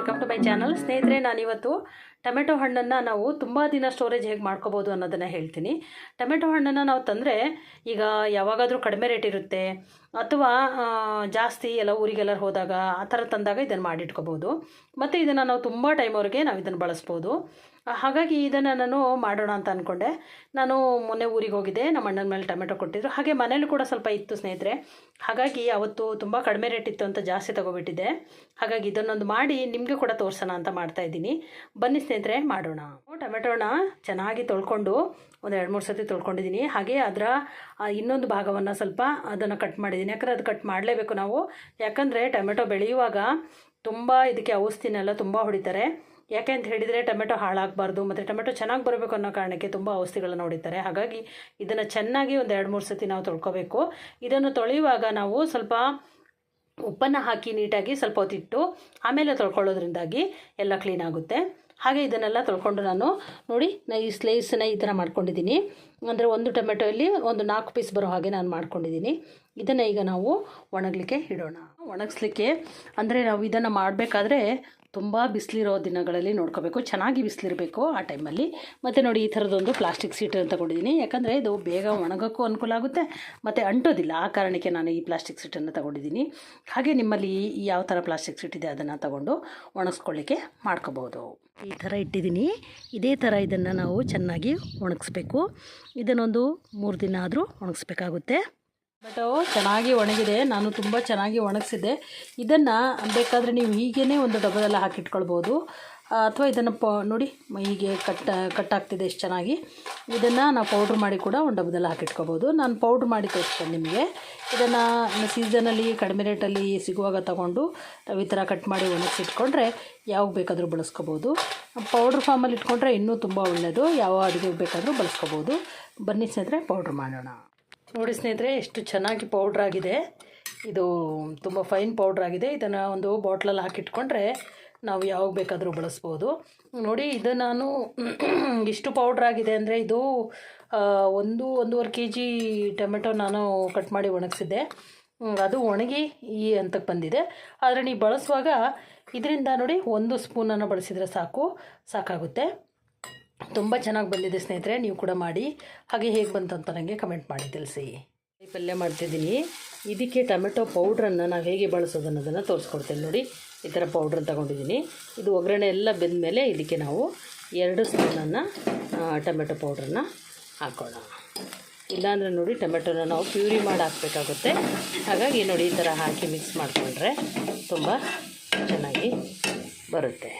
Welcome to my channel ಸ್ನೇಹಿತರೆ ನಾನಿವತ್ತು tomato ಹಣ್ಣನ್ನು ನಾವು ತುಂಬ ದಿನ ಸ್ಟೋರೇಜ್ ಹೇಗೆ ಮಾಡ್ಕೋಬೋದು ಅನ್ನೋದನ್ನು ಹೇಳ್ತೀನಿ. ಟೊಮೆಟೊ ಹಣ್ಣನ್ನು ನಾವು ತಂದರೆ ಈಗ ಯಾವಾಗಾದರೂ ಕಡಿಮೆ ರೇಟ್ ಇರುತ್ತೆ. ಅಥವಾ ಜಾಸ್ತಿ ಎಲ್ಲ ಊರಿಗೆಲ್ಲ ಹೋದಾಗ ಆ ಥರ ತಂದಾಗ ಇದನ್ನು ಮಾಡಿಟ್ಕೋಬೋದು. ಮತ್ತು ಇದನ್ನು ನಾವು ತುಂಬ ಟೈಮ್ವರೆಗೆ ನಾವು ಇದನ್ನು ಬಳಸ್ಬೋದು. ಹಾಗಾಗಿ ಇದನ್ನು ನಾನು ಮಾಡೋಣ ಅಂತ ಅಂದ್ಕೊಂಡೆ ನಾನು ಮೊನ್ನೆ ಊರಿಗೆ ಹೋಗಿದ್ದೆ. ನಮ್ಮ ಅಣ್ಣನ ಮೇಲೆ ಟೊಮೆಟೊ ಕೊಟ್ಟಿದ್ರು. ಹಾಗೆ ಮನೇಲಿ ಕೂಡ ಸ್ವಲ್ಪ ಇತ್ತು ಸ್ನೇಹಿತರೆ. ಹಾಗಾಗಿ ಅವತ್ತು ತುಂಬ ಕಡಿಮೆ ರೇಟ್ ಇತ್ತು ಅಂತ ಜಾಸ್ತಿ ತೊಗೊಬಿಟ್ಟಿದ್ದೆ. ಹಾಗಾಗಿ ಇದನ್ನೊಂದು ಮಾಡಿ ನಿಮಗೆ ಕೂಡ ತೋರಿಸೋಣ ಅಂತ ಮಾಡ್ತಾ ಇದ್ದೀನಿ. ಬನ್ನಿ ಸ್ನೇಹಿತರೆ, ಮಾಡೋಣ. ಟೊಮೆಟೊನ ಚೆನ್ನಾಗಿ ತೊಳ್ಕೊಂಡು ಒಂದು ಎರಡು ಮೂರು ಸತಿ ತೊಳ್ಕೊಂಡಿದ್ದೀನಿ ಹಾಗೆ ಅದರ ಇನ್ನೊಂದು ಭಾಗವನ್ನು ಸ್ವಲ್ಪ ಅದನ್ನು ಕಟ್ ಮಾಡಿದ್ದೀನಿ ಯಾಕಂದರೆ ಅದು ಕಟ್ ಮಾಡಲೇಬೇಕು ನಾವು. ಯಾಕಂದರೆ ಟೊಮೆಟೊ ಬೆಳೆಯುವಾಗ ತುಂಬ ಇದಕ್ಕೆ ಔಷಧಿನೆಲ್ಲ ತುಂಬ ಹೊಡಿತಾರೆ. ಯಾಕೆ ಅಂತ ಹೇಳಿದರೆ ಟೊಮೆಟೊ ಹಾಳಾಗಬಾರ್ದು ಮತ್ತು ಟೊಮೆಟೊ ಚೆನ್ನಾಗಿ ಬರಬೇಕು ಅನ್ನೋ ಕಾರಣಕ್ಕೆ ತುಂಬ ಔಷಧಿಗಳನ್ನು ಹೊಡಿತಾರೆ. ಹಾಗಾಗಿ ಇದನ್ನು ಚೆನ್ನಾಗಿ ಒಂದು ಎರಡು ಮೂರು ಸತಿ ನಾವು ತೊಳ್ಕೊಬೇಕು. ಇದನ್ನು ತೊಳೆಯುವಾಗ ನಾವು ಸ್ವಲ್ಪ ಉಪ್ಪನ್ನು ಹಾಕಿ ನೀಟಾಗಿ ಸ್ವಲ್ಪ ಹೊತ್ತಿಟ್ಟು ಆಮೇಲೆ ತೊಳ್ಕೊಳ್ಳೋದ್ರಿಂದಾಗಿ ಎಲ್ಲ ಕ್ಲೀನ್ ಆಗುತ್ತೆ. ಹಾಗೆ ಇದನ್ನೆಲ್ಲ ತೊಳ್ಕೊಂಡು ನಾನು ನೋಡಿ ನಾನು ಈ ಸ್ಲೈಸನ್ನ ಈ ಥರ ಮಾಡ್ಕೊಂಡಿದ್ದೀನಿ. ಅಂದರೆ ಒಂದು ಟೊಮೆಟೊಯಲ್ಲಿ ಒಂದು ನಾಲ್ಕು ಪೀಸ್ ಬರೋ ಹಾಗೆ ನಾನು ಮಾಡ್ಕೊಂಡಿದ್ದೀನಿ. ಇದನ್ನು ಈಗ ನಾವು ಒಣಗಲಿಕ್ಕೆ ಇಡೋಣ. ಒಣಗಿಸ್ಲಿಕ್ಕೆ ಅಂದರೆ ನಾವು ಇದನ್ನು ಮಾಡಬೇಕಾದ್ರೆ ತುಂಬ ಬಿಸಿಲಿರೋ ದಿನಗಳಲ್ಲಿ ನೋಡ್ಕೋಬೇಕು. ಚೆನ್ನಾಗಿ ಬಿಸಿಲಿರಬೇಕು ಆ ಟೈಮಲ್ಲಿ. ಮತ್ತು ನೋಡಿ ಈ ಥರದೊಂದು ಪ್ಲಾಸ್ಟಿಕ್ ಸೀಟನ್ನು ತಗೊಂಡಿದ್ದೀನಿ ಯಾಕಂದರೆ ಇದು ಬೇಗ ಒಣಗೋಕ್ಕೂ ಅನುಕೂಲ ಆಗುತ್ತೆ. ಮತ್ತು ಅಂಟೋದಿಲ್ಲ. ಆ ಕಾರಣಕ್ಕೆ ನಾನು ಈ ಪ್ಲಾಸ್ಟಿಕ್ ಸೀಟನ್ನು ತಗೊಂಡಿದ್ದೀನಿ. ಹಾಗೆ ನಿಮ್ಮಲ್ಲಿ ಯಾವ ಥರ ಪ್ಲಾಸ್ಟಿಕ್ ಸೀಟ್ ಇದೆ ಅದನ್ನು ತಗೊಂಡು ಒಣಗಿಸ್ಕೊಳ್ಳಿಕ್ಕೆ ಮಾಡ್ಕೋಬೋದು. ಈ ಥರ ಇಟ್ಟಿದ್ದೀನಿ. ಇದೇ ಥರ ಇದನ್ನು ನಾವು ಚೆನ್ನಾಗಿ ಒಣಗಿಸ್ಬೇಕು. ಇದನ್ನೊಂದು ಮೂರು ದಿನ ಆದರೂ ಒಣಗಿಸ್ಬೇಕಾಗುತ್ತೆ. ಬಟ್ ಚೆನ್ನಾಗಿ ಒಣಗಿದೆ. ನಾನು ತುಂಬ ಚೆನ್ನಾಗಿ ಒಣಗಿಸಿದ್ದೆ. ಇದನ್ನು ಬೇಕಾದರೆ ನೀವು ಹೀಗೇ ಒಂದು ಡಬ್ಬದಲ್ಲಿ ಹಾಕಿಟ್ಕೊಳ್ಬೋದು. ಅಥವಾ ಇದನ್ನು ಪ, ನೋಡಿ, ಹೀಗೆ ಕಟ್ ಕಟ್ಟಾಗ್ತಿದೆ ಎಷ್ಟು ಚೆನ್ನಾಗಿ. ಇದನ್ನು ನಾವು ಪೌಡ್ರ್ ಮಾಡಿ ಕೂಡ ಒಂದು ಡಬ್ಬದಲ್ಲಿ ಹಾಕಿಟ್ಕೋಬೋದು ನಾನು ಪೌಡ್ರ್ ಮಾಡಿ ತೋರಿಸ್ತೇನೆ ನಿಮಗೆ ಇದನ್ನು ಸೀಸನಲ್ಲಿ ಕಡಿಮೆ ರೇಟಲ್ಲಿ ಸಿಗುವಾಗ ತಗೊಂಡು ನಾವು ಈ ಥರ ಕಟ್ ಮಾಡಿ ಒಣಗಿಸಿಟ್ಕೊಂಡ್ರೆ ಯಾವಾಗ ಬೇಕಾದರೂ ಬಳಸ್ಕೋಬೋದು ಪೌಡ್ರ್ ಫಾರ್ಮಲ್ಲಿ ಇಟ್ಕೊಂಡ್ರೆ ಇನ್ನೂ ತುಂಬ ಒಳ್ಳೆಯದು ಯಾವ ಅಡುಗೆಗೆ ಬೇಕಾದರೂ ಬಳಸ್ಕೋಬೋದು ಬನ್ನಿ ಸ್ನೇಹಿತರೆ ಪೌಡ್ರ್ ಮಾಡೋಣ. ನೋಡಿ ಸ್ನೇಹಿತರೆ, ಎಷ್ಟು ಚೆನ್ನಾಗಿ ಪೌಡ್ರ್ ಆಗಿದೆ. ಇದು ತುಂಬ ಫೈನ್ ಪೌಡ್ರ್ ಆಗಿದೆ. ಇದನ್ನು ಒಂದು ಬಾಟ್ಲಲ್ಲಿ ಹಾಕಿಟ್ಕೊಂಡ್ರೆ ನಾವು ಯಾವಾಗ ಬೇಕಾದರೂ ಬಳಸ್ಬೋದು. ನೋಡಿ, ಇದು ನಾನು ಇಷ್ಟು ಪೌಡ್ರ್ ಆಗಿದೆ ಅಂದರೆ ಇದು ಒಂದು, ಒಂದೂವರೆ ಕೆ ಜಿ ಟೊಮೆಟೊ ನಾನು ಕಟ್ ಮಾಡಿ ಒಣಗಿಸಿದ್ದೆ. ಅದು ಒಣಗಿ ಈ ಹಂತಕ್ಕೆ ಬಂದಿದೆ. ಆದರೆ ನೀವು ಬಳಸುವಾಗ ಇದರಿಂದ ನೋಡಿ ಒಂದು ಸ್ಪೂನನ್ನು ಬಳಸಿದರೆ ಸಾಕು, ಸಾಕಾಗುತ್ತೆ. ತುಂಬ ಚೆನ್ನಾಗಿ ಬಂದಿದೆ ಸ್ನೇಹಿತರೆ, ನೀವು ಕೂಡ ಮಾಡಿ. ಹಾಗೆ ಹೇಗೆ ಬಂತು ಅಂತ ನನಗೆ ಕಮೆಂಟ್ ಮಾಡಿ ತಿಳಿಸಿ. ಪಲ್ಯ ಮಾಡ್ತಿದ್ದೀನಿ. ಇದಕ್ಕೆ ಟೊಮೆಟೊ ಪೌಡ್ರನ್ನು ನಾವು ಹೇಗೆ ಬಳಸೋದು ಅನ್ನೋದನ್ನು ತೋರಿಸ್ಕೊಡ್ತೇನೆ ನೋಡಿ. ಈ ಥರ ಪೌಡ್ರನ್ನ ತೊಗೊಂಡಿದ್ದೀನಿ. ಇದು ಒಗ್ಗರಣೆ ಎಲ್ಲ ಬೆಂದ ಮೇಲೆ ಇದಕ್ಕೆ ನಾವು ಎರಡು ಸ್ಪೂನನ್ನು ಟೊಮೆಟೊ ಪೌಡ್ರನ್ನ ಹಾಕೋಣ. ಇಲ್ಲಾಂದರೆ ನೋಡಿ ಟೊಮೆಟೊನ ನಾವು ಪ್ಯೂರಿ ಮಾಡಿ ಹಾಕಬೇಕಾಗುತ್ತೆ. ಹಾಗಾಗಿ ನೋಡಿ ಈ ಥರ ಹಾಕಿ ಮಿಕ್ಸ್ ಮಾಡಿಕೊಂಡ್ರೆ ತುಂಬ ಚೆನ್ನಾಗಿ ಬರುತ್ತೆ.